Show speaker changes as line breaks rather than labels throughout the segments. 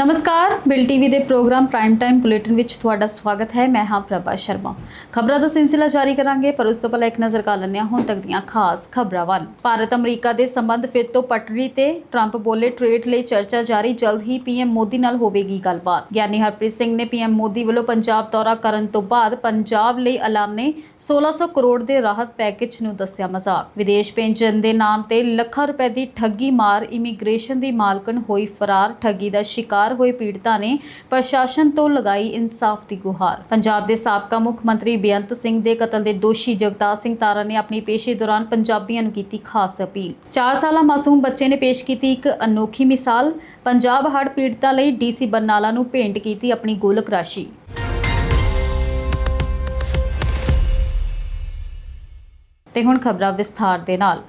ਨਮਸਕਾਰ, bill TV ਦੇ program prime time bulletin ਵਿੱਚ ਤੁਹਾਡਾ ਸਵਾਗਤ ਹੈ। ਮੈਂ ਹਾਂ ਪ੍ਰਭਾ ਸ਼ਰਮਾ। ਖਬਰਾਂ ਦਾ ਸਿਲਸਿਲਾ ਜਾਰੀ ਕਰਾਂਗੇ, ਪਰ ਉਸ ਤੋਂ ਪਹਿਲਾਂ ਇੱਕ ਨਜ਼ਰ ਕਰ ਲੈਂਦੇ ਹਾਂ ਹੁਣ ਤੱਕ ਦੀਆਂ ਖਾਸ ਖਬਰਾਂ ਵੱਲ। ਭਾਰਤ, ਅਮਰੀਕਾ ਦੇ ਸੰਬੰਧ ਫਿਰ ਤੋਂ ਪਟੜੀ ਤੇ ਟਰੰਪ ਬੋਲੇ ਟ੍ਰੇਡ ਲਈ ਚਰਚਾ ਜਾਰੀ, ਜਲਦ ਹੀ ਪੀਐਮ ਮੋਦੀ ਨਾਲ ਹੋਵੇਗੀ ਗੱਲਬਾਤ। ਗਿਆਨੀ ਹਰਪ੍ਰੀਤ ਸਿੰਘ ਨੇ ਪੀਐਮ ਮੋਦੀ ਵੱਲੋਂ ਪੰਜਾਬ ਦੌਰਾ ਕਰਨ ਤੋਂ ਬਾਅਦ ਪੰਜਾਬ ਲਈ ਐਲਾਨੇ 1600 ਕਰੋੜ ਦੇ ਰਾਹਤ ਪੈਕੇਜ ਨੂੰ ਦੱਸਿਆ ਮਜ਼ਾਕ। ਵਿਦੇਸ਼ ਭੇਜਣ ਦੇ ਨਾਮ ਤੇ ਲੱਖਾਂ ਰੁਪਏ ਦੀ ਠੱਗੀ ਮਾਰ ਇਮੀਗ੍ਰੇਸ਼ਨ ਦੀ ਮਾਲਕਣ ਹੋਈ ਫਰਾਰ, ਠੱਗੀ ਦਾ ਸ਼ਿਕਾਰ ਹੋਏ ਪੀੜਤਾਂ ਨੇ ਪ੍ਰਸ਼ਾਸਨ ਤੋਂ ਲਗਾਈ ਇਨਸਾਫ ਦੀ ਗੁਹਾਰ। ਪੰਜਾਬ ਦੇ ਸਾਬਕਾ ਮੁੱਖ ਮੰਤਰੀ ਬੇਅੰਤ ਸਿੰਘ ਦੇ ਕਤਲ ਦੇ ਦੋਸ਼ੀ ਜਗਤਾਰ ਸਿੰਘ ਤਾਰਾ ਨੇ ਆਪਣੀ ਪੇਸ਼ੀ ਦੌਰਾਨ ਪੰਜਾਬੀਆਂ ਨੂੰ ਕੀਤੀ ਖਾਸ ਅਪੀਲ। 4 ਸਾਲਾ ਮਾਸੂਮ ਬੱਚੇ ਨੇ ਪੇਸ਼ ਕੀਤੀ ਇੱਕ ਅਨੋਖੀ ਮਿਸਾਲ। ਪੰਜਾਬ ਹੜ੍ਹ ਪੀੜਤਾਂ ਲਈ ਡੀਸੀ ਬਰਨਾਲਾ ਨੂੰ ਭੇਂਟ ਕੀਤੀ ਆਪਣੀ ਗੋਲਕ ਰਾਸ਼ੀ। ਤੇ ਹੁਣ ਖਬਰਾਂ ਵਿਸਥਾਰ ਦੇ ਨਾਲ।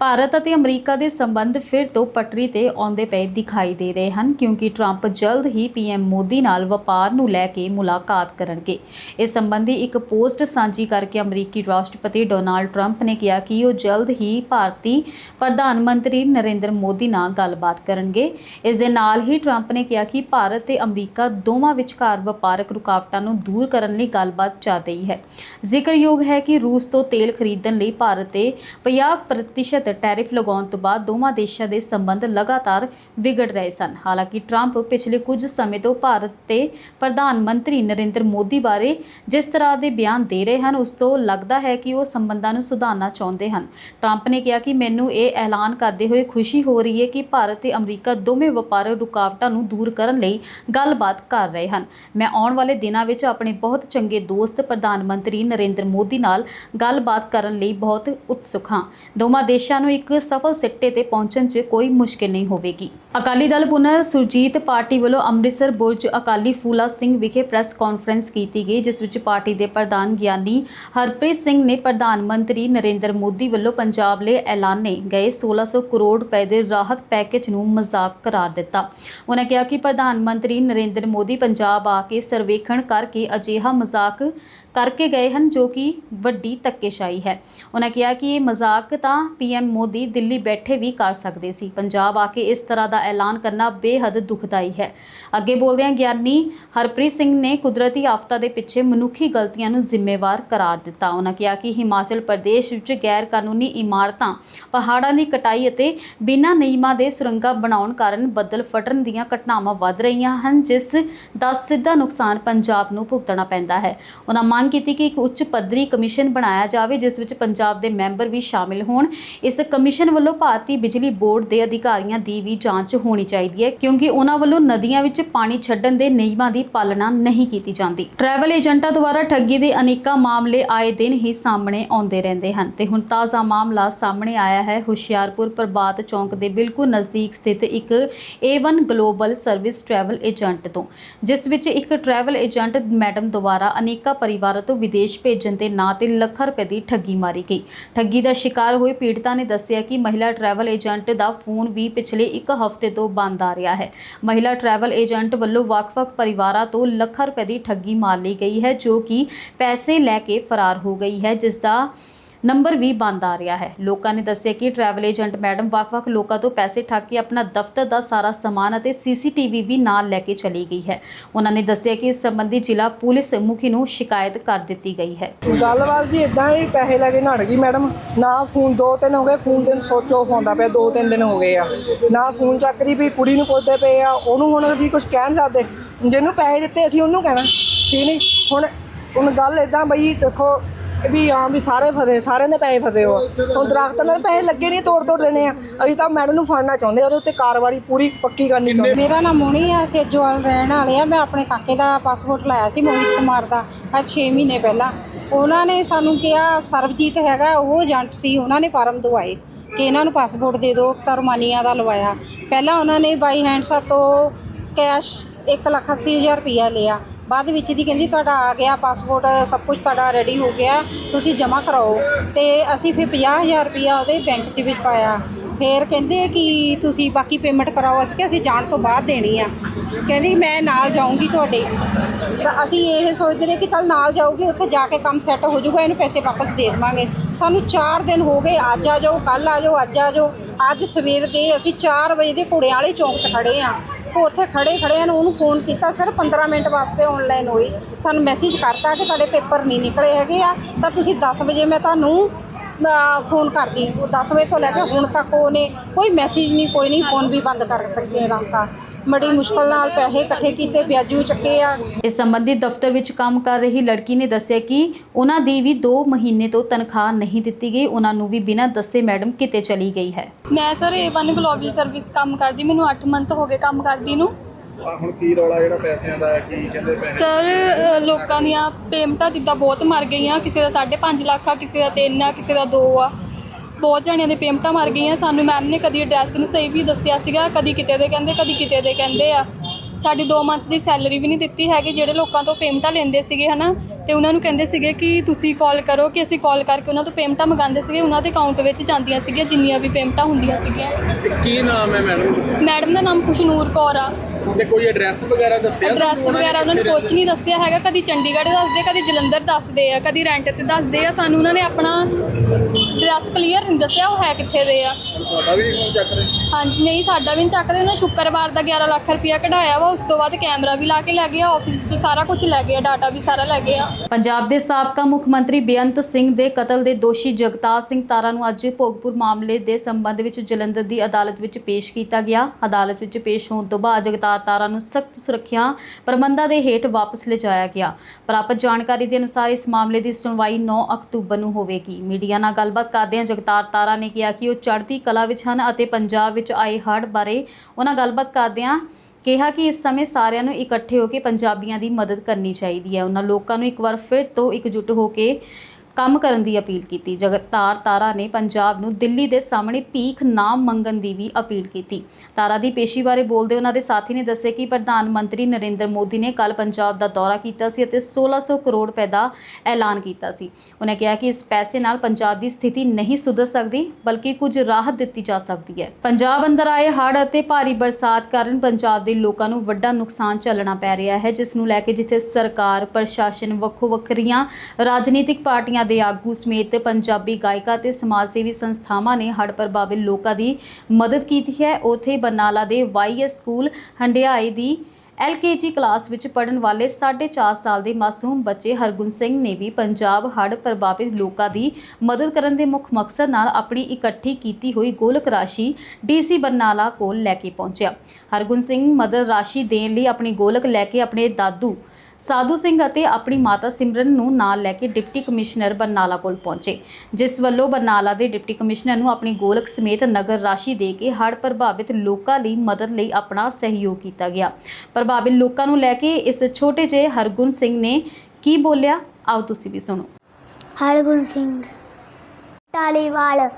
ਭਾਰਤ ਅਤੇ ਅਮਰੀਕਾ ਦੇ ਸੰਬੰਧ ਫਿਰ ਤੋਂ ਪਟਰੀ ਤੇ ਆਉਂਦੇ ਪਏ ਦਿਖਾਈ ਦੇ ਰਹੇ ਹਨ, ਕਿਉਂਕਿ ਟਰੰਪ ਜਲਦ ਹੀ ਪੀਐਮ ਮੋਦੀ ਨਾਲ ਵਪਾਰ ਨੂੰ ਲੈ ਕੇ ਮੁਲਾਕਾਤ ਕਰਨਗੇ। ਇਸ ਸੰਬੰਧੀ ਇੱਕ ਪੋਸਟ ਸਾਂਝੀ ਕਰਕੇ ਅਮਰੀਕੀ ਰਾਸ਼ਟਰਪਤੀ ਡੋਨਾਲਡ ਟਰੰਪ ਨੇ ਕਿਹਾ ਕਿ ਉਹ ਜਲਦ ਹੀ ਭਾਰਤੀ ਪ੍ਰਧਾਨ ਮੰਤਰੀ ਨਰਿੰਦਰ ਮੋਦੀ ਨਾਲ ਗੱਲਬਾਤ ਕਰਨਗੇ। ਇਸ ਦੇ ਨਾਲ ਹੀ ਟਰੰਪ ਨੇ ਕਿਹਾ ਕਿ ਭਾਰਤ ਤੇ ਅਮਰੀਕਾ ਦੋਵਾਂ ਵਿਚਕਾਰ ਵਪਾਰਕ ਰੁਕਾਵਟਾਂ ਨੂੰ ਦੂਰ ਕਰਨ ਲਈ ਗੱਲਬਾਤ ਚੱਲ ਰਹੀ ਹੈ। ਜ਼ਿਕਰਯੋਗ ਹੈ ਕਿ ਰੂਸ ਤੋਂ ਤੇਲ ਖਰੀਦਣ ਲਈ ਭਾਰਤ ਤੇ 50% ਟੈਰਿਫ ਲਗਾਉਣ ਤੋਂ ਬਾਅਦ ਦੋਵਾਂ ਦੇਸ਼ਾਂ ਦੇ ਸੰਬੰਧ ਲਗਾਤਾਰ ਵਿਗੜ ਰਹੇ ਸਨ। ਹਾਲਾਂਕਿ ਟਰੰਪ ਪਿਛਲੇ ਕੁਝ ਸਮੇਂ ਤੋਂ ਭਾਰਤ ਤੇ ਪ੍ਰਧਾਨ ਮੰਤਰੀ ਨਰਿੰਦਰ ਮੋਦੀ ਬਾਰੇ ਜਿਸ ਤਰ੍ਹਾਂ ਦੇ ਬਿਆਨ ਦੇ ਰਹੇ ਹਨ, ਉਸ ਤੋਂ ਲੱਗਦਾ ਹੈ ਕਿ ਉਹ ਸੰਬੰਧਾਂ ਨੂੰ ਸੁਧਾਰਨਾ ਚਾਹੁੰਦੇ ਹਨ। ਟਰੰਪ ਨੇ ਕਿਹਾ ਕਿ ਮੈਨੂੰ ਇਹ ਐਲਾਨ ਕਰਦੇ ਹੋਏ ਖੁਸ਼ੀ ਹੋ ਰਹੀ ਹੈ ਕਿ ਭਾਰਤ ਤੇ ਅਮਰੀਕਾ ਦੋਵੇਂ ਵਪਾਰਕ ਰੁਕਾਵਟਾਂ ਨੂੰ ਦੂਰ ਕਰਨ ਲਈ ਗੱਲਬਾਤ ਕਰ ਰਹੇ ਹਨ। ਮੈਂ ਆਉਣ ਵਾਲੇ ਦਿਨਾਂ ਵਿੱਚ ਆਪਣੇ ਬਹੁਤ ਚੰਗੇ ਦੋਸਤ ਪ੍ਰਧਾਨ ਮੰਤਰੀ ਨਰਿੰਦਰ ਮੋਦੀ ਨਾਲ ਗੱਲਬਾਤ ਕਰਨ ਲਈ ਬਹੁਤ ਉਤਸੁਕ ਹਾਂ। ਦੋਵਾਂ ਦੇਸ਼ਾਂ ਨੂੰ ਇੱਕ ਸਫਲ ਸਿੱਟੇ ਤੇ ਪਹੁੰਚਣ 'ਚ ਕੋਈ ਮੁਸ਼ਕਿਲ ਨਹੀਂ ਹੋਵੇਗੀ। ਅਕਾਲੀ ਦਲ ਪੁਨਰ ਸੁਰਜੀਤ ਪਾਰਟੀ ਵੱਲੋਂ ਅੰਮ੍ਰਿਤਸਰ ਬੁਰਜ ਅਕਾਲੀ ਫੂਲਾ ਸਿੰਘ ਵਿਖੇ ਪ੍ਰੈਸ ਕਾਨਫਰੰਸ ਕੀਤੀ ਗਈ, ਜਿਸ ਵਿੱਚ ਪਾਰਟੀ ਦੇ ਪ੍ਰਧਾਨ ਗਿਆਨੀ ਹਰਪ੍ਰੀਤ ਸਿੰਘ ਨੇ ਪ੍ਰਧਾਨ ਮੰਤਰੀ ਨਰਿੰਦਰ ਮੋਦੀ ਵੱਲੋਂ ਪੰਜਾਬ ਲਈ ਐਲਾਨੇ ਗਏ 1600 ਕਰੋੜ ਰੁਪਏ ਦੇ ਰਾਹਤ ਪੈਕੇਜ ਨੂੰ ਮਜ਼ਾਕ ਕਰਾਰ ਦਿੱਤਾ। ਉਹਨਾਂ ਕਿਹਾ ਕਿ ਪ੍ਰਧਾਨ ਮੰਤਰੀ ਨਰਿੰਦਰ ਮੋਦੀ ਪੰਜਾਬ ਆ ਕੇ ਸਰਵੇਖਣ ਕਰਕੇ ਅਜਿਹਾ ਮਜ਼ਾਕ ਕਰਕੇ ਗਏ ਹਨ, ਜੋ ਕਿ ਵੱਡੀ ਧੱਕੇਸ਼ਾਹੀ ਹੈ। ਉਹਨਾਂ ਕਿਹਾ ਕਿ ਇਹ ਮਜ਼ਾਕ ਤਾਂ ਪੀਐਮ ਮੋਦੀ ਦਿੱਲੀ ਬੈਠੇ ਵੀ ਕਰ ਸਕਦੇ ਸੀ। ਪੰਜਾਬ ਆ ਕੇ ਇਸ ਤਰ੍ਹਾਂ ਦਾ ਐਲਾਨ ਕਰਨਾ ਬੇਹੱਦ ਦੁਖਦਾਈ ਹੈ। ਅੱਗੇ ਬੋਲਦਿਆਂ ਗਿਆਨੀ ਹਰਪ੍ਰੀਤ ਸਿੰਘ ਨੇ ਕੁਦਰਤੀ ਆਫਤਾਂ ਦੇ ਪਿੱਛੇ ਮਨੁੱਖੀ ਗਲਤੀਆਂ ਨੂੰ ਜ਼ਿੰਮੇਵਾਰ ਕਰਾਰ ਦਿੱਤਾ। ਉਹਨਾਂ ਕਿਹਾ ਕਿ ਹਿਮਾਚਲ ਪ੍ਰਦੇਸ਼ ਵਿੱਚ ਗੈਰ ਕਾਨੂੰਨੀ ਇਮਾਰਤਾਂ, ਪਹਾੜਾਂ ਦੀ ਕਟਾਈ ਅਤੇ ਬਿਨਾਂ ਨਿਯਮਾਂ ਦੇ ਸੁਰੰਗਾਂ ਬਣਾਉਣ ਕਾਰਨ ਬੱਦਲ ਫਟਣ ਦੀਆਂ ਘਟਨਾਵਾਂ ਵੱਧ ਰਹੀਆਂ ਹਨ, ਜਿਸ ਦਾ ਸਿੱਧਾ ਨੁਕਸਾਨ ਪੰਜਾਬ ਨੂੰ ਭੁਗਤਣਾ ਪੈਂਦਾ ਹੈ। ਉਹਨਾਂ ਮੰਗ ਕੀਤੀ ਕਿ ਇੱਕ ਉੱਚ ਪੱਧਰੀ ਕਮਿਸ਼ਨ ਬਣਾਇਆ ਜਾਵੇ, ਜਿਸ ਵਿੱਚ ਪੰਜਾਬ ਦੇ ਮੈਂਬਰ ਵੀ ਸ਼ਾਮਿਲ ਹੋਣ। ਇਸ ਕਮਿਸ਼ਨ ਵੱਲੋਂ ਭਾਰਤੀ ਬਿਜਲੀ ਬੋਰਡ ਦੇ ਅਧਿਕਾਰੀਆਂ ਦੀ ਵੀ ਜਾਂਚ ਹੋਣੀ ਚਾਹੀਦੀ ਹੈ, ਕਿਉਂਕਿ ਉਹਨਾਂ ਵੱਲੋਂ ਨਦੀਆਂ ਵਿੱਚ ਪਾਣੀ ਛੱਡਣ ਦੇ ਨਿਯਮਾਂ ਦੀ ਪਾਲਣਾ ਨਹੀਂ ਕੀਤੀ ਜਾਂਦੀ। ਟਰੈਵਲ ਏਜੰਟਾਂ ਦੁਆਰਾ ਠੱਗੀ ਦੇ ਅਨੇਕਾਂ ਮਾਮਲੇ ਆਏ ਦਿਨ ਹੀ ਸਾਹਮਣੇ ਆਉਂਦੇ ਰਹਿੰਦੇ ਹਨ ਤੇ ਹੁਣ ਤਾਜ਼ਾ ਮਾਮਲਾ ਸਾਹਮਣੇ ਆਇਆ ਹੈ। ਹੁਸ਼ਿਆਰਪੁਰ ਪ੍ਰਭਾਤ ਚੌਂਕ ਦੇ ਬਿਲਕੁਲ ਨਜ਼ਦੀਕ ਸਥਿਤ ਇੱਕ A1 global service travel agent ਤੋਂ, ਜਿਸ ਵਿੱਚ ਇੱਕ ਟਰੈਵਲ ਏਜੰਟ ਮੈਡਮ ਦੁਆਰਾ ਅਨੇਕਾਂ ਪਰਿਵਾਰਾਂ ਤੋਂ ਵਿਦੇਸ਼ ਭੇਜਣ ਦੇ ਨਾਂ ਤੇ ਲੱਖਾਂ ਰੁਪਏ ਦੀ ਠੱਗੀ ਮਾਰੀ ਗਈ। ਠੱਗੀ ਦਾ ਸ਼ਿਕਾਰ ਹੋਏ ਪੀੜਤਾਂ ਨੇ ਦੱਸਿਆ ਕਿ ਮਹਿਲਾ ਟਰੈਵਲ ਏਜੰਟ ਦਾ ਫੋਨ ਵੀ ਪਿਛਲੇ ਇੱਕ ਹਫ਼ਤੇ ਤੋਂ ਬੰਦ ਆ ਰਿਹਾ ਹੈ। ਮਹਿਲਾ ਟਰੈਵਲ ਏਜੰਟ ਵੱਲੋਂ ਵੱਖ-ਵੱਖ ਪਰਿਵਾਰਾਂ ਤੋਂ ਲੱਖਾਂ ਰੁਪਏ ਦੀ ਠੱਗੀ ਮਾਰ ਲਈ ਗਈ ਹੈ, ਜੋ ਕਿ ਪੈਸੇ ਲੈ ਕੇ ਫਰਾਰ ਹੋ ਗਈ ਹੈ, ਜਿਸ ਦਾ ਨੰਬਰ ਵੀ ਬੰਦ ਆ ਰਿਹਾ ਹੈ। ਲੋਕਾਂ ਨੇ ਦੱਸਿਆ ਕਿ ਟਰੈਵਲ ਏਜੰਟ ਮੈਡਮ ਵੱਖ-ਵੱਖ ਲੋਕਾਂ ਤੋਂ ਪੈਸੇ ਠੱਗ ਕੇ ਆਪਣਾ ਦਫ਼ਤਰ ਦਾ ਸਾਰਾ ਸਮਾਨ ਅਤੇ ਸੀਸੀਟੀਵੀ ਵੀ ਨਾਲ ਲੈ ਕੇ ਚਲੀ ਗਈ ਹੈ। ਉਹਨਾਂ ਨੇ ਦੱਸਿਆ ਕਿ ਇਸ ਸੰਬੰਧੀ ਜ਼ਿਲ੍ਹਾ ਪੁਲਿਸ ਮੁਖੀ ਨੂੰ ਸ਼ਿਕਾਇਤ ਕਰ ਦਿੱਤੀ ਗਈ ਹੈ।
ਗੱਲਬਾਤ ਜੀ ਇਦਾਂ ਹੀ ਪੈਸੇ ਲੈ ਕੇ ਨੜ ਗਈ ਮੈਡਮ। ਨਾ ਫੋਨ ਦੋ ਤਿੰਨ ਹੋ ਗਏ, ਫੋਨ ਦਿਨ ਸੋਚ ਆਫ ਆਉਂਦਾ ਪਿਆ, ਦੋ ਤਿੰਨ ਦਿਨ ਹੋ ਗਏ ਆ। ਨਾ ਫੋਨ ਚੱਕਦੀ ਵੀ ਕੁੜੀ ਨੂੰ ਪੁੱਛਦੇ ਪਏ ਆ, ਉਹਨੂੰ ਹੁਣ ਅਸੀਂ ਕੁਝ ਕਹਿ ਨਹੀਂ ਸਕਦੇ। ਜਿਹਨੂੰ ਪੈਸੇ ਦਿੱਤੇ ਅਸੀਂ ਉਹਨੂੰ ਕਹਿਣਾ, ਠੀਕ ਨਹੀਂ? ਹੁਣ ਹੁਣ ਗੱਲ ਇਦਾਂ ਬਈ ਦੇਖੋ ਵੀ ਹਾਂ ਵੀ ਸਾਰੇ ਫਸੇ, ਸਾਰਿਆਂ ਦੇ ਪੈਸੇ ਫਸੇ ਹੋ ਹੁਣ ਦਰਖਤ ਨਾਲ ਪੈਸੇ ਲੱਗੇ ਨਹੀਂ, ਤੋੜ ਤੋੜ ਦੇਣੇ ਆ। ਅਸੀਂ ਤਾਂ ਮੈਡਮ ਨੂੰ ਫੜਨਾ ਚਾਹੁੰਦੇ ਆ, ਉਹਦੇ ਉੱਤੇ ਕਾਰਵਾਈ ਪੂਰੀ ਪੱਕੀ ਕਰਨੀ ਚਾਹੁੰਦੇ
ਮੇਰਾ ਨਾਮ ਮੋਣੀ ਆ ਸੇਜੋਵਾਲ ਰਹਿਣ ਵਾਲੇ ਆ। ਮੈਂ ਆਪਣੇ ਕਾਕੇ ਦਾ ਪਾਸਪੋਰਟ ਲਾਇਆ ਸੀ ਮੋਹਿਤ ਕੁਮਾਰ ਦਾ, ਅੱਜ 6 ਮਹੀਨੇ ਪਹਿਲਾਂ। ਉਹਨਾਂ ਨੇ ਸਾਨੂੰ ਕਿਹਾ, ਸਰਬਜੀਤ ਹੈਗਾ, ਉਹ ਏਜੰਟ ਸੀ, ਉਹਨਾਂ ਨੇ ਫਾਰਮ ਦਵਾਏ ਕਿ ਇਹਨਾਂ ਨੂੰ ਪਾਸਪੋਰਟ ਦੇ ਦਿਓ ਤਾਂ ਰੁਮਾਨੀਆ ਦਾ ਲਵਾਇਆ। ਪਹਿਲਾਂ ਉਹਨਾਂ ਨੇ ਬਾਈ ਹੈਂਡ ਸਾਤੋਂ ਕੈਸ਼ 180000 ਰੁਪਇਆ ਲਿਆ। ਬਾਅਦ ਵਿੱਚ ਦੀ ਕਹਿੰਦੀ, ਤੁਹਾਡਾ ਆ ਗਿਆ ਪਾਸਪੋਰਟ ਸਭ ਕੁਝ ਤੁਹਾਡਾ ਰੈਡੀ ਹੋ ਗਿਆ। ਤੁਸੀਂ ਜਮ੍ਹਾਂ ਕਰਾਓ। ਤੇ ਅਸੀਂ ਫਿਰ 50000 ਰੁਪਇਆ ਉਹਦੇ ਬੈਂਕ 'ਚ ਵਿੱਚ ਪਾਇਆ। ਫਿਰ ਕਹਿੰਦੇ ਕਿ ਤੁਸੀਂ ਬਾਕੀ ਪੇਮੈਂਟ ਕਰਾਓ। ਅਸੀਂ ਕਿ ਅਸੀਂ ਜਾਣ ਤੋਂ ਬਾਅਦ ਦੇਣੀ ਆ। ਕਹਿੰਦੀ, ਮੈਂ ਨਾਲ ਜਾਊਂਗੀ ਤੁਹਾਡੇ। ਤਾਂ ਅਸੀਂ ਇਹ ਸੋਚਦੇ ਰਹੇ ਕਿ ਚੱਲ ਨਾਲ ਜਾਊਗੀ, ਉੱਥੇ ਜਾ ਕੇ ਕੰਮ ਸੈੱਟ ਹੋ ਜਾਊਗਾ, ਇਹਨੂੰ ਪੈਸੇ ਵਾਪਸ ਦੇ ਦੇਵਾਂਗੇ। ਸਾਨੂੰ 4 ਦਿਨ ਹੋ ਗਏ, ਅੱਜ ਆ ਜਾਓ ਕੱਲ ਆ ਜਾਓ, ਅੱਜ ਆ ਜਾਓ। ਅੱਜ ਸਵੇਰ ਦੇ ਅਸੀਂ 4 ਵਜੇ ਦੇ ਘੋੜਿਆਂ ਵਾਲੇ ਚੌਂਕ 'ਚ ਖੜੇ ਆ ਉਹ ਉੱਥੇ ਖੜੇ ਖੜੇ ਨੂੰ ਉਹਨੂੰ ਫੋਨ ਕੀਤਾ ਸਿਰਫ 15 ਮਿੰਟ ਵਾਸਤੇ ਆਨਲਾਈਨ ਹੋਈ ਸਾਨੂੰ ਮੈਸੇਜ ਕਰਤਾ ਕਿ ਤੁਹਾਡੇ ਪੇਪਰ ਨਹੀਂ ਨਿਕਲੇ ਹੈਗੇ ਆ। ਤਾਂ ਤੁਸੀਂ 10 ਵਜੇ ਮੈਂ ਤੁਹਾਨੂੰ ਫੋਨ ਕਰਦੀ ਉਹ 10 ਵਜੇ ਤੋਂ ਲੈ ਕੇ ਹੁਣ ਤੱਕ ਉਹਨੇ ਕੋਈ ਮੈਸੇਜ ਨਹੀਂ ਕੋਈ ਨਹੀਂ ਫੋਨ ਵੀ ਬੰਦ ਕਰ ਕੇ ਰੱਖਤਾ ਬੜੀ ਮੁਸ਼ਕਲ ਨਾਲ ਪੈਸੇ ਇਕੱਠੇ ਕੀਤੇ ਵਿਆਜੂ ਚੱਕੇ ਆ।
ਇਸ ਸੰਬੰਧੀ ਦਫ਼ਤਰ ਵਿੱਚ ਕੰਮ ਕਰ ਰਹੀ ਲੜਕੀ ਨੇ ਦੱਸਿਆ ਕਿ ਉਹਨਾਂ ਦੀ ਵੀ 2 ਮਹੀਨੇ ਤੋਂ ਤਨਖਾਹ ਨਹੀਂ ਦਿੱਤੀ ਗਈ ਉਹਨਾਂ ਨੂੰ ਵੀ ਬਿਨਾਂ ਦੱਸੇ ਮੈਡਮ ਕਿਤੇ ਚਲੀ ਗਈ ਹੈ।
ਮੈਂ ਸਰ A1 ਗਲੋਬਲ ਸਰਵਿਸ ਕੰਮ ਕਰਦੀ ਮੈਨੂੰ 8 ਮੰਥ ਹੋ ਗਏ ਕੰਮ ਕਰਦੀ ਨੂੰ।
ਆਹ ਹੁਣ ਕੀ ਰੌਲਾ ਜਿਹੜਾ ਪੈਸਿਆਂ ਦਾ ਹੈ ਕੀ ਕਹਿੰਦੇ ਪੈਸੇ
ਸਰ ਅ, ਲੋਕਾਂ ਦੀਆਂ ਪੇਮੈਂਟਾਂ ਜਿੱਦਾਂ ਬਹੁਤ ਮਰ ਗਈਆਂ। ਕਿਸੇ ਦਾ 5.5 ਲੱਖ ਆ ਕਿਸੇ ਦਾ 3 ਆ ਕਿਸੇ ਦਾ 2 ਆ। ਬਹੁਤ ਜਣਿਆਂ ਦੇ ਪੇਮੈਂਟਾਂ ਮਰ ਗਈਆਂ। ਸਾਨੂੰ ਮੈਮ ਨੇ ਕਦੀ ਐਡਰੈਸ ਨਹੀਂ ਸਹੀ ਵੀ ਦੱਸਿਆ ਸੀਗਾ ਕਦੀ ਕਿਤੇ ਦੇ ਕਹਿੰਦੇ ਕਦੀ ਕਿਤੇ ਦੇ ਕਹਿੰਦੇ ਆ। ਸਾਡੀ 2 ਮੰਥ ਦੀ ਸੈਲਰੀ ਵੀ ਨਹੀਂ ਦਿੱਤੀ ਹੈਗੀ ਜਿਹੜੇ ਲੋਕਾਂ ਤੋਂ ਪੇਮੈਂਟਾਂ ਲੈਂਦੇ ਸੀਗੇ ਹਨਾ? ਤੇ ਉਹਨਾਂ ਨੂੰ ਕਹਿੰਦੇ ਸੀਗੇ ਕਿ ਤੁਸੀਂ ਕਾਲ ਕਰੋ ਕਿ ਅਸੀਂ ਕਾਲ ਕਰਕੇ ਉਹਨਾਂ ਤੋਂ ਪੇਮੈਂਟਾਂ ਮੰਗਾਉਂਦੇ ਸੀਗੇ। ਉਹਨਾਂ ਦੇ ਅਕਾਊਂਟ ਵਿੱਚ ਜਾਂਦੀਆਂ ਸੀਗੀਆਂ ਜਿੰਨੀਆਂ ਵੀ ਪੇਮੈਂਟਾਂ ਹੁੰਦੀਆਂ ਸੀਗੀਆਂ।
ਤੇ ਕੀ ਨਾਮ ਹੈ ਮੈਡਮ?
ਮੈਡਮ ਦਾ ਨਾਮ ਖੁਸ਼ਨੂਰ ਕੌਰ ਆ।
ਤੇ ਕੋਈ ਐਡਰੈਸ ਵਗੈਰਾ ਦੱਸਿਆ
ਐਡਰੈਸ ਵਗੈਰਾ ਉਹਨਾਂ ਨੇ ਕੁਝ ਨਹੀਂ ਦੱਸਿਆ ਹੈਗਾ ਕਦੀ ਚੰਡੀਗੜ੍ਹ ਦੱਸਦੇ ਕਦੀ ਜਲੰਧਰ ਦੱਸਦੇ ਆ ਕਦੀ ਰੈਂਟ ਤੇ ਦੱਸਦੇ ਆ ਸਾਨੂੰ ਉਹਨਾਂ ਨੇ ਆਪਣਾ ਐਡਰੈਸ ਕਲੀਅਰ ਨਹੀਂ ਦੱਸਿਆ ਉਹ ਹੈ ਕਿੱਥੇ ਦੇ ਆ।
ਤੁਹਾਡਾ ਵੀ ਫੋਨ ਚੱਕ ਰਹੇ?
ਹਾਂਜੀ ਨਹੀਂ ਸਾਡਾ ਵੀ ਨਹੀਂ ਚੱਕਦੇ ਉਹਨਾਂ ਸ਼ੁੱਕਰਵਾਰ ਦਾ 11 ਲੱਖ ਰੁਪਇਆ ਕਢਾਇਆ ਵਾ ਉਸ ਤੋਂ ਬਾਅਦ ਕੈਮਰਾ ਵੀ ਲਾ ਕੇ ਲੈ ਗਏ ਆਫਿਸ 'ਚ ਸਾਰਾ ਕੁਝ ਲੈ ਗਏ ਡਾਟਾ ਵੀ ਸਾਰਾ ਲੈ ਗਏ ਆ
ਪੰਜਾਬ ਦੇ ਸਾਬਕਾ ਮੁੱਖ ਮੰਤਰੀ ਬੇਅੰਤ ਸਿੰਘ ਦੇ ਕਤਲ ਦੇ ਦੋਸ਼ੀ ਜਗਤਾਰ ਸਿੰਘ ਤਾਰਾ ਨੂੰ ਅੱਜ ਭੋਗਪੁਰ ਮਾਮਲੇ ਦੇ ਸੰਬੰਧ ਵਿੱਚ ਜਲੰਧਰ ਦੀ ਅਦਾਲਤ ਵਿੱਚ ਪੇਸ਼ ਕੀਤਾ ਗਿਆ। ਅਦਾਲਤ ਵਿੱਚ ਪੇਸ਼ ਹੋਣ ਤੋਂ ਬਾਅਦ ਜਗਤਾਰ ਤਾਰਾ ਨੂੰ ਸਖਤ ਸੁਰੱਖਿਆ ਪ੍ਰਬੰਧਾਂ ਦੇ ਹੇਠ ਵਾਪਸ ਲਿਜਾਇਆ ਗਿਆ। ਪ੍ਰਾਪਤ ਜਾਣਕਾਰੀ ਦੇ ਅਨੁਸਾਰ ਇਸ ਮਾਮਲੇ ਦੀ ਸੁਣਵਾਈ 9 ਅਕਤੂਬਰ ਨੂੰ ਹੋਵੇਗੀ। ਮੀਡੀਆ ਨਾਲ ਗੱਲਬਾਤ ਕਰਦਿਆਂ ਜਗਤਾਰ ਤਾਰਾ ਨੇ ਕਿਹਾ ਕਿ ਉਹ ਚੜ੍ਹਦੀ ਕਲਾ ਵਿੱਚ ਹਨ ਅਤੇ ਪੰਜਾਬ ਵਿੱਚ ਆਏ ਹੜ੍ਹ ਬਾਰੇ ਉਹਨਾਂ ਗੱਲਬਾਤ ਕਰਦਿਆਂ ਕਿਹਾ ਕਿ ਇਸ ਸਮੇਂ ਸਾਰਿਆਂ ਨੂੰ ਇਕੱਠੇ ਹੋ ਕੇ ਪੰਜਾਬੀਆਂ ਦੀ ਮਦਦ ਕਰਨੀ ਚਾਹੀਦੀ ਹੈ। ਉਹਨਾਂ ਲੋਕਾਂ ਨੂੰ ਇੱਕ ਵਾਰ ਫਿਰ ਤੋਂ ਇਕਜੁੱਟ ਹੋ ਕੇ ਕੰਮ ਕਰਨ ਦੀ ਅਪੀਲ ਕੀਤੀ। ਜਗਤਾਰ ਤਾਰਾ ਨੇ ਪੰਜਾਬ ਨੂੰ ਦਿੱਲੀ ਦੇ ਸਾਹਮਣੇ ਭੀਖ ਨਾ ਮੰਗਣ ਦੀ ਵੀ ਅਪੀਲ ਕੀਤੀ। ਤਾਰਾ ਦੀ ਪੇਸ਼ੀ ਬਾਰੇ ਬੋਲਦੇ ਉਹਨਾਂ ਦੇ ਸਾਥੀ ਨੇ ਦੱਸਿਆ ਕਿ ਪ੍ਰਧਾਨ ਮੰਤਰੀ ਨਰਿੰਦਰ ਮੋਦੀ ਨੇ ਕੱਲ ਪੰਜਾਬ ਦਾ ਦੌਰਾ ਕੀਤਾ ਸੀ ਅਤੇ 1600 ਕਰੋੜ ਰੁਪਏ ਦਾ ਐਲਾਨ ਕੀਤਾ ਸੀ। ਉਹਨੇ ਕਿਹਾ ਕਿ ਇਸ ਪੈਸੇ ਨਾਲ ਪੰਜਾਬ ਦੀ ਸਥਿਤੀ ਨਹੀਂ ਸੁਧਰ ਸਕਦੀ, ਬਲਕਿ ਕੁਝ ਰਾਹਤ ਦਿੱਤੀ ਜਾ ਸਕਦੀ ਹੈ। ਪੰਜਾਬ ਅੰਦਰ ਆਏ ਹੜ੍ਹ ਅਤੇ ਭਾਰੀ ਬਰਸਾਤ ਕਾਰਨ ਪੰਜਾਬ ਦੇ ਲੋਕਾਂ ਨੂੰ ਵੱਡਾ ਨੁਕਸਾਨ ਝੱਲਣਾ ਪੈ ਰਿਹਾ ਹੈ, ਜਿਸ ਨੂੰ ਲੈ ਕੇ ਜਿੱਥੇ ਸਰਕਾਰ, ਪ੍ਰਸ਼ਾਸਨ ਵੱਖੋ ਵੱਖਰੀਆਂ ਰਾਜਨੀਤਿਕ ਪਾਰਟੀਆਂ ਦੇ ਆਗੂ ਸਮੇਤ ਪੰਜਾਬੀ ਗਾਇਕਾ ਤੇ ਸਮਾਜ ਸੇਵੀ ਸੰਸਥਾਵਾਂ ਨੇ ਹੜ੍ਹ ਪ੍ਰਭਾਵਿਤ ਲੋਕਾਂ ਦੀ ਮਦਦ ਕੀਤੀ ਹੈ। ਉਥੇ ਬਰਨਾਲਾ ਦੇ ਵਾਈਐਸ ਸਕੂਲ ਹੰਡਿਆਈ ਦੀ ਐਲਕੇਜੀ ਕਲਾਸ ਵਿੱਚ ਪੜਨ ਵਾਲੇ 4.5 ਸਾਲ ਦੇ ਮਾਸੂਮ ਬੱਚੇ ਹਰਗੁਣ ਸਿੰਘ ਨੇ ਵੀ ਪੰਜਾਬ ਹੜ੍ਹ ਪ੍ਰਭਾਵਿਤ ਲੋਕਾਂ ਦੀ ਮਦਦ ਕਰਨ ਦੇ ਮੁੱਖ ਮਕਸਦ ਨਾਲ ਆਪਣੀ ਇਕੱਠੀ ਕੀਤੀ ਹੋਈ ਗੋਲਕ ਰਾਸ਼ੀ ਡੀਸੀ ਬਰਨਾਲਾ ਕੋਲ ਲੈ ਕੇ ਪਹੁੰਚਿਆ। ਹਰਗੁਣ ਸਿੰਘ ਮਦਦ ਰਾਸ਼ੀ ਦੇਣ ਲਈ ਆਪਣੀ ਗੋਲਕ ਲੈ ਕੇ ਆਪਣੇ ਦਾਦੂ ਸਾਧੂ ਸਿੰਘ ਅਤੇ ਆਪਣੀ ਮਾਤਾ ਸਿਮਰਨ ਨੂੰ ਨਾਲ ਲੈ ਕੇ ਡਿਪਟੀ ਕਮਿਸ਼ਨਰ ਬਰਨਾਲਾ ਕੋਲ ਪਹੁੰਚੇ, ਜਿਸ ਵੱਲੋਂ ਬਰਨਾਲਾ ਦੇ ਡਿਪਟੀ ਕਮਿਸ਼ਨਰ ਨੂੰ ਆਪਣੀ ਗੋਲਕ ਸਮੇਤ ਨਗਰ ਰਾਸ਼ੀ ਦੇ ਕੇ ਹੜ੍ਹ ਪ੍ਰਭਾਵਿਤ ਲੋਕਾਂ ਲਈ ਮਦਦ ਲਈ ਆਪਣਾ ਸਹਿਯੋਗ ਕੀਤਾ ਗਿਆ। ਪ੍ਰਭਾਵਿਤ ਲੋਕਾਂ ਨੂੰ ਲੈ ਕੇ ਇਸ ਛੋਟੇ ਜਿਹੇ ਹਰਗੁਣ ਸਿੰਘ ਨੇ ਕੀ ਬੋਲਿਆ? ਆਓ ਤੁਸੀਂ ਵੀ ਸੁਣੋ।
ਹਰਗੁਣ ਸਿੰਘ ਟਾਲੀਵਾਲ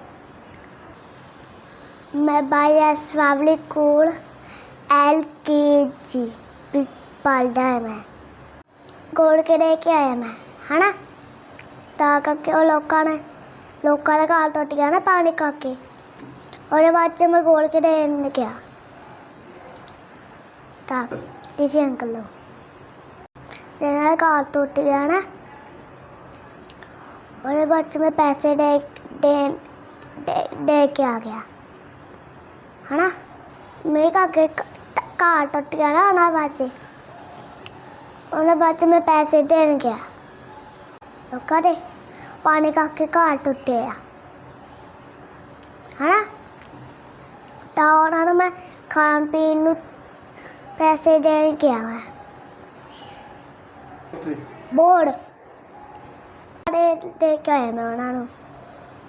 ਮੈਂ ਬਾਈਐਸ ਵਾਵਲੀ ਕੋਲ ਐਲ ਕੇ ਜੀ ਵਿੱਚ ਪੜ੍ਹਦਾ ਹੈ ਮੈਂ। ਗੋੜ ਕੇ ਲੈ ਕੇ ਆਇਆ ਮੈਂ, ਹਨਾ? ਤਾਂ ਕਰਕੇ ਉਹ ਲੋਕਾਂ ਨੇ, ਲੋਕਾਂ ਦਾ ਘਰ ਟੁੱਟ ਗਿਆ ਨਾ ਪਾਣੀ ਕਰਕੇ ਉਹਦੇ ਬਾਅਦ ਚ ਮੈਂ ਗੋਲ ਕੇ ਦੇਣ ਗਿਆ। ਤਾਂ ਕਿਸੇ ਅੰਕਲ ਨੂੰ। ਤੇ ਘਰ ਟੁੱਟ ਗਿਆ ਨਾ। ਉਹਦੇ ਬਾਅਦ 'ਚ ਮੈਂ ਪੈਸੇ ਦੇ ਦੇ, ਦੇ- ਦੇ ਕੇ ਆ ਗਿਆ। ਹਨਾ? ਮੇਰੇ ਕਾਕੇ ਘਰ ਟੁੱਟ ਗਿਆ ਨਾ ਉਹਨਾਂ ਬਾਅਦ 'ਚ। ਉਹਨਾਂ ਬਾਅਦ 'ਚ ਮੈਂ ਪੈਸੇ ਦੇਣ ਗਿਆ। ਲੋਕਾਂ ਦੇ ਪਾਣੀ ਕਰਕੇ ਘਰ ਟੁੱਟੇ ਆ। ਹਨਾ? ਤਾਂ ਉਹਨਾਂ ਨੂੰ ਮੈਂ ਖਾਣ ਪੀਣ ਨੂੰ ਪੈਸੇ ਦੇਣ ਗਿਆ ਮੈਂ ਬੋਰਡ। ਦੇ ਦੇ ਕੇ ਆਇਆ ਮੈਂ ਉਹਨਾਂ ਨੂੰ।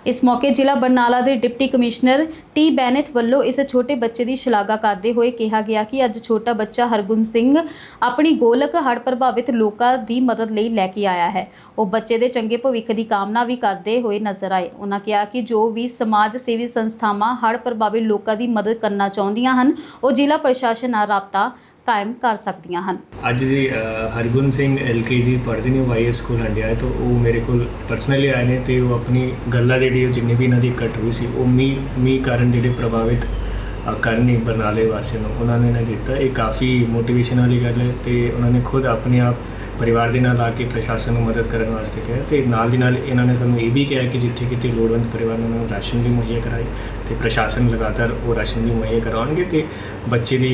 ਇਸ ਮੌਕੇ ਜ਼ਿਲ੍ਹਾ ਬਰਨਾਲਾ ਦੇ ਡਿਪਟੀ ਕਮਿਸ਼ਨਰ ਟੀ ਬੈਨੇਟ ਵੱਲੋਂ ਇਸ ਛੋਟੇ ਬੱਚੇ ਦੀ ਸ਼ਲਾਘਾ ਕਰਦੇ ਹੋਏ ਕਿਹਾ ਗਿਆ ਕਿ ਅੱਜ ਛੋਟਾ ਬੱਚਾ ਹਰਗੁਣ ਸਿੰਘ ਆਪਣੀ ਗੋਲਕ ਹੜ੍ਹ ਪ੍ਰਭਾਵਿਤ ਲੋਕਾਂ ਦੀ ਮਦਦ ਲਈ ਲੈ ਕੇ ਆਇਆ ਹੈ। ਉਹ ਬੱਚੇ ਦੇ ਚੰਗੇ ਭਵਿੱਖ ਦੀ ਕਾਮਨਾ ਵੀ ਕਰਦੇ ਹੋਏ ਨਜ਼ਰ ਆਏ। ਉਹਨਾਂ ਕਿਹਾ ਕਿ ਜੋ ਵੀ ਸਮਾਜ ਸੇਵੀ ਸੰਸਥਾਵਾਂ ਹੜ੍ਹ ਪ੍ਰਭਾਵਿਤ ਲੋਕਾਂ ਦੀ ਮਦਦ ਕਰਨਾ ਚਾਹੁੰਦੀਆਂ ਹਨ, ਉਹ ਜ਼ਿਲ੍ਹਾ ਪ੍ਰਸ਼ਾਸਨ ਨਾਲ ਰਾਬਤਾ ਕਾਇਮ ਕਰ ਸਕਦੀਆਂ ਹਨ।
ਅੱਜ ਜੀ ਅ, ਹਰਗੁਣ ਸਿੰਘ ਐਲਕੇਜੀ ਪੜ੍ਹਦੇ ਨੇ ਵਾਈਐਸ ਸਕੂਲ ਹੰਡਿਆ ਤੋਂ ਉਹ ਮੇਰੇ ਕੋਲ ਪਰਸਨਲੀ ਆਏ ਨੇ ਤੇ ਉਹ ਆਪਣੀ ਗੱਲਾਂ ਜਿਹੜੀ ਉਹ ਜਿੰਨੀ ਵੀ ਇਹਨਾਂ ਦੀ ਇਕੱਠ ਹੋਈ ਸੀ ਉਹ ਮੀਂਹ ਮੀਂਹ ਕਾਰਨ ਜਿਹੜੇ ਪ੍ਰਭਾਵਿਤ ਅ, ਕਰਨੀ ਬਰਨਾਲੇ ਵਾਸੀਆਂ ਨੂੰ ਉਹਨਾਂ ਨੇ ਨਾ ਦਿੱਤਾ। ਇਹ ਕਾਫੀ ਮੋਟੀਵੇਸ਼ਨ ਵਾਲੀ ਗੱਲ ਹੈ ਤੇ ਉਹਨਾਂ ਨੇ ਖੁਦ ਆਪਣੇ ਆਪ ਪਰਿਵਾਰ ਦੇ ਨਾਲ ਆ ਕੇ ਪ੍ਰਸ਼ਾਸਨ ਨੂੰ ਮਦਦ ਕਰਨ ਵਾਸਤੇ ਕਿਹਾ ਤੇ ਨਾਲ ਦੀ ਨਾਲ ਇਹਨਾਂ ਨੇ ਸਾਨੂੰ ਇਹ ਵੀ ਕਿਹਾ ਕਿ ਜਿੱਥੇ ਕਿਤੇ ਲੋੜਵੰਦ ਪਰਿਵਾਰ ਨੂੰ ਉਹਨਾਂ ਨੂੰ ਰਾਸ਼ਨ ਵੀ ਮੁਹੱਈਆ ਕਰਾਏ ਤੇ ਪ੍ਰਸ਼ਾਸਨ ਲਗਾਤਾਰ ਉਹ ਰਾਸ਼ਨ ਵੀ ਮੁਹੱਈਆ ਕਰਾਉਣਗੇ ਤੇ ਬੱਚੇ ਦੀ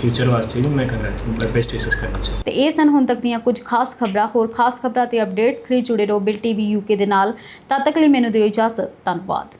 ਫਿਊਚਰ ਵਾਸਤੇ ਵੀ ਮੈਂ ਕੰਗ੍ਰੈਟ ਬੈਸਟ ਵਿਸ਼ੇਸ ਕਰਨਾ ਚਾਹੁੰਦਾ
ਤੇ ਇਹ ਸਨ ਹੁਣ ਤੱਕ ਦੀਆਂ ਕੁਝ ਖਾਸ ਖਬਰਾਂ। ਹੋਰ ਖਾਸ ਖਬਰਾਂ ਤੇ ਅਪਡੇਟਸ ਲਈ ਜੁੜੇ ਰਹੋ ਬਿਲ ਟੀਵੀ ਯੂਕੇ ਦੇ ਨਾਲ। ਤਦ ਤੱਕ ਲਈ ਮੈਨੂੰ ਦਿਓ ਇਜਾਜ਼ਤ। ਧੰਨਵਾਦ।